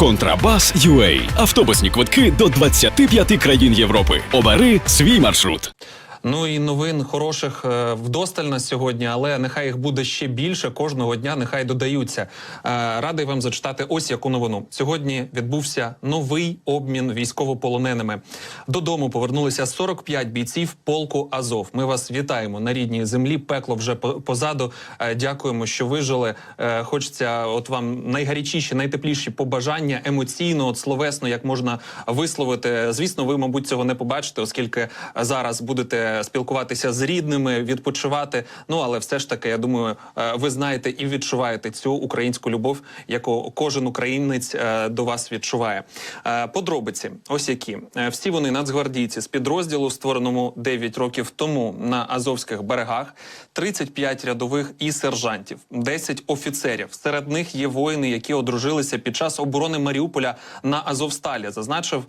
Контрабас UA. Автобусні квитки до 25 країн Європи. Обери свій маршрут. Ну і новин хороших е, вдосталь на сьогодні, але нехай їх буде ще більше кожного дня. Нехай додаються. Е, Радий вам зачитати ось яку новину. Сьогодні відбувся новий обмін військовополоненими. Додому повернулися 45 бійців полку Азов. Ми вас вітаємо на рідній землі. Пекло вже по- позаду. Е, Дякуємо, що вижили. Хочеться, от вам найгарячіші, найтепліші побажання емоційно, от словесно, як можна висловити. Звісно, ви, мабуть, цього не побачите, оскільки зараз будете спілкуватися з рідними, відпочивати. Ну але все ж таки, я думаю, е, ви знаєте і відчуваєте цю українську любов, яку кожен українець е, до вас відчуває. Е, Подробиці, ось які всі вони нацгвардійці з підрозділу, створеному 9 років тому на Азовських берегах, 35 рядових і сержантів, 10 офіцерів. Серед них є воїни, які одружилися під час оборони Маріуполя на Азовсталі, зазначив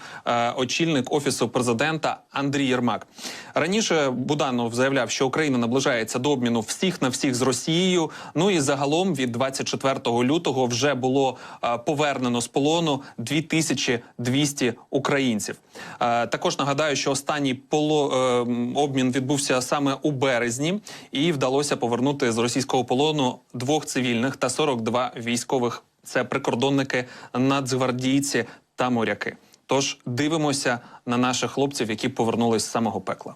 очільник офісу президента Андрій Єрмак. Раніше Буданов заявляв, що Україна наближається до обміну всіх на всіх з Росією. Ну і загалом від 24 лютого вже було е, повернено з полону 2200 українців. Е, також нагадаю, що останній поло, е, обмін відбувся саме у березні, і вдалося повернути з російського полону двох цивільних та 42 військових. Це прикордонники, нацгвардійці та моряки. Тож дивимося на наших хлопців, які повернулись з самого пекла.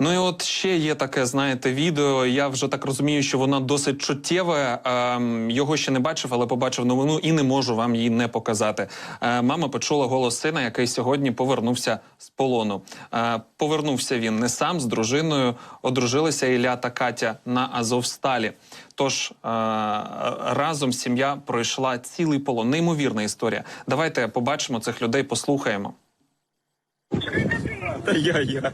Ну і от ще є таке, знаєте, відео. Я вже так розумію, що воно досить чуттєве. Ем, його ще не бачив, але побачив новину і не можу вам її не показати. Е, мама почула голос сина, який сьогодні повернувся з полону. Е, повернувся він не сам з дружиною. Одружилися Ілля та Катя на Азовсталі. Тож е, разом сім'я пройшла цілий полон. Неймовірна історія. Давайте побачимо цих людей, послухаємо. Та я, я.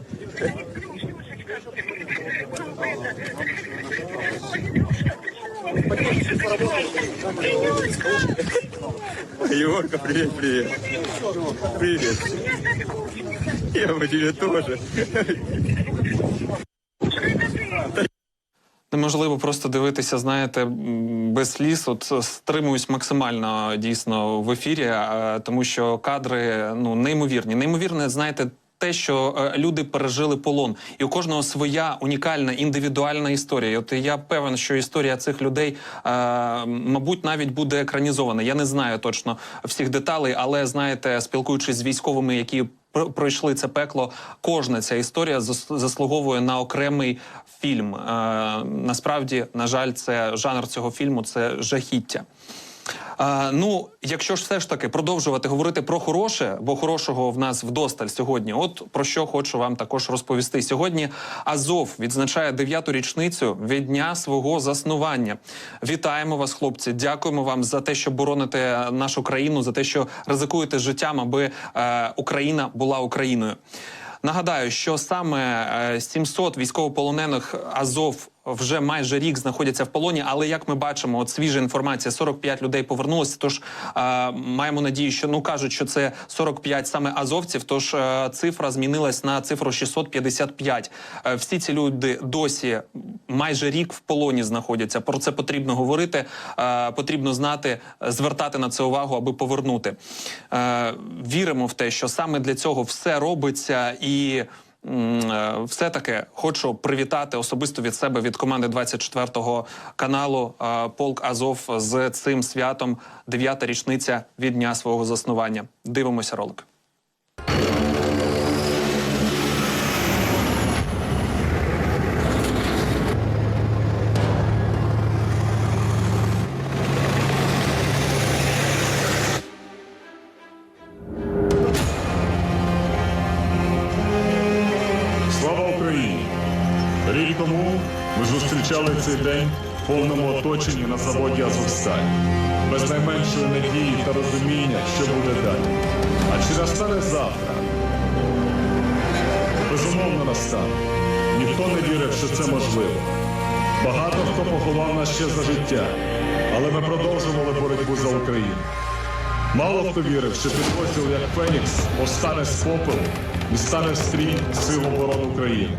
Егорка, привет, привет. Привет. Я по тебе тоже. Неможливо просто дивитися, знаєте, без сліз. От е, стримуюсь максимально дійсно в ефірі, е, тому що кадри ну неймовірні. Неймовірне, знаєте. Те, що е, люди пережили полон, і у кожного своя унікальна індивідуальна історія. От я певен, що історія цих людей, е, мабуть, навіть буде екранізована. Я не знаю точно всіх деталей, але знаєте, спілкуючись з військовими, які пр- пройшли це пекло, кожна ця історія зас- заслуговує на окремий фільм. Е, насправді, на жаль, це жанр цього фільму це жахіття. А, ну, якщо ж все ж таки продовжувати говорити про хороше, бо хорошого в нас вдосталь сьогодні. От про що хочу вам також розповісти. Сьогодні Азов відзначає дев'яту річницю від дня свого заснування. Вітаємо вас, хлопці! Дякуємо вам за те, що бороните нашу країну, за те, що ризикуєте життям, аби е, Україна була Україною. Нагадаю, що саме е, 700 військовополонених Азов вже майже рік знаходяться в полоні. Але як ми бачимо, от свіжа інформація: 45 людей повернулося. Тож е, маємо надію, що ну кажуть, що це 45 саме азовців. Тож е, цифра змінилась на цифру 655. Е, всі ці люди досі майже рік в полоні знаходяться. Про це потрібно говорити. Е, потрібно знати, звертати на це увагу, аби повернути. Е, віримо в те, що саме для цього все робиться і. Е, Все таки хочу привітати особисто від себе від команди 24 каналу е, Полк Азов з цим святом. Дев'ята річниця від дня свого заснування. Дивимося ролик. Тому ми зустрічали цей день в повному оточенні на заводі Азовсталь, без найменшої надії та розуміння, що буде далі. А чи настане завтра? Безумовно настане. Ніхто не вірив, що це можливо. Багато хто поховав нас ще за життя, але ми продовжували боротьбу за Україну. Мало хто вірив, що підрозділ як Фенікс повстане з попелу і стане стрій Сил оборони України.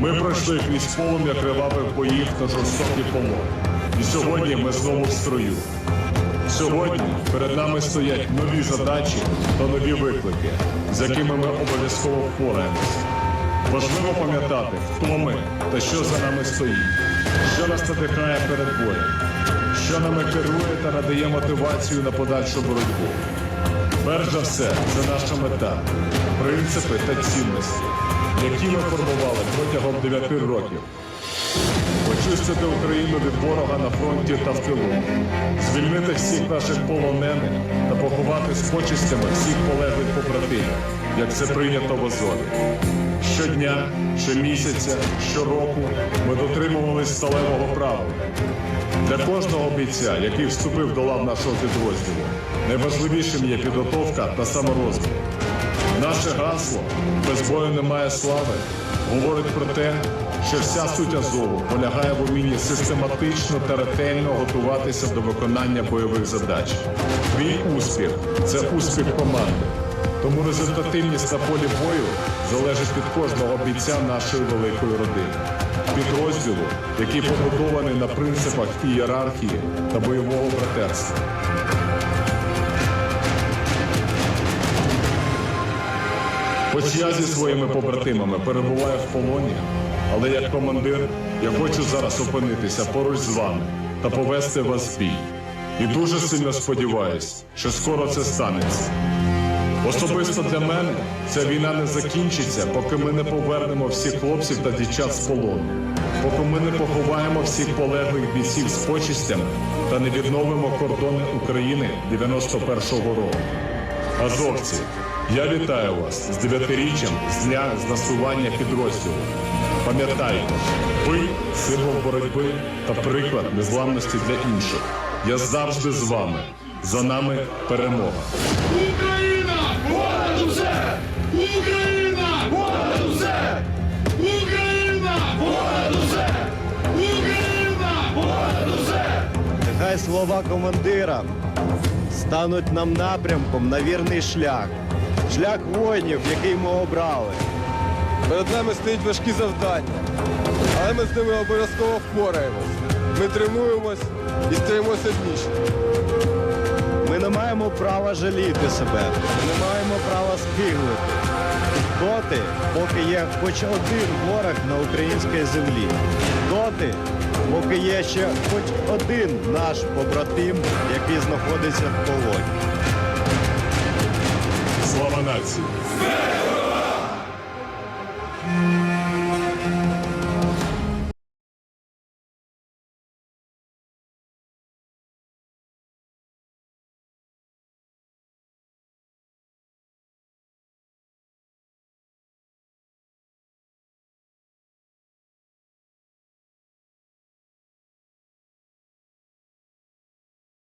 Ми пройшли крізь полум'я кривавих боїв та жорстокий полон. І сьогодні ми знову в строю. Сьогодні перед нами стоять нові задачі та нові виклики, з якими ми обов'язково впораємось. Важливо пам'ятати, хто ми та що за нами стоїть, що нас надихає перед боєм, що нами керує та надає мотивацію на подальшу боротьбу. Перш за все, це наша мета, принципи та цінності, які ми формували протягом 9 років. Очистити Україну від ворога на фронті та в тилу, звільнити всіх наших полонених та поховати з почистями всіх полеглих побратимів, як це прийнято в Азові. Щодня, щомісяця, щороку ми дотримувалися сталевого правила. Для кожного бійця, який вступив до лав нашого підрозділу, найважливішим є підготовка та саморозвиток. Наше гасло без бою немає слави говорить про те, що вся суть Азову полягає в умінні систематично та ретельно готуватися до виконання бойових задач. Твій успіх це успіх команди. Тому результативність на полі бою залежить від кожного бійця нашої великої родини, підрозділу, який побудований на принципах ієрархії та бойового братерства. Хоч я зі своїми побратимами перебуваю в полоні, але як командир я хочу зараз опинитися поруч з вами та повести вас в бій. І дуже сильно сподіваюсь, що скоро це станеться. Особисто для мене ця війна не закінчиться, поки ми не повернемо всіх хлопців та дівчат з полону, поки ми не поховаємо всіх полеглих бійців з почистями та не відновимо кордони України 91-го року. Азовці, я вітаю вас з дев'ятиріччям з дня знасування підрозділу. Пам'ятайте, ви символ боротьби та приклад незламності для інших. Я завжди з вами. За нами перемога. Україна! Понад усе! Україна! Понад усе! Україна! Понад усе! Україна! Понад усе! Нехай слова командира стануть нам напрямком на вірний шлях. Шлях воїнів, який ми обрали. Перед нами стоять важкі завдання, але ми з ними обов'язково впораємось. Ми тримуємось і стаємо сильніші. Ми не маємо права жаліти себе, ми не маємо права скиглити. Доти, поки є хоч один ворог на українській землі. Доти, поки є ще хоч один наш побратим, який знаходиться в полоні. Слава нації!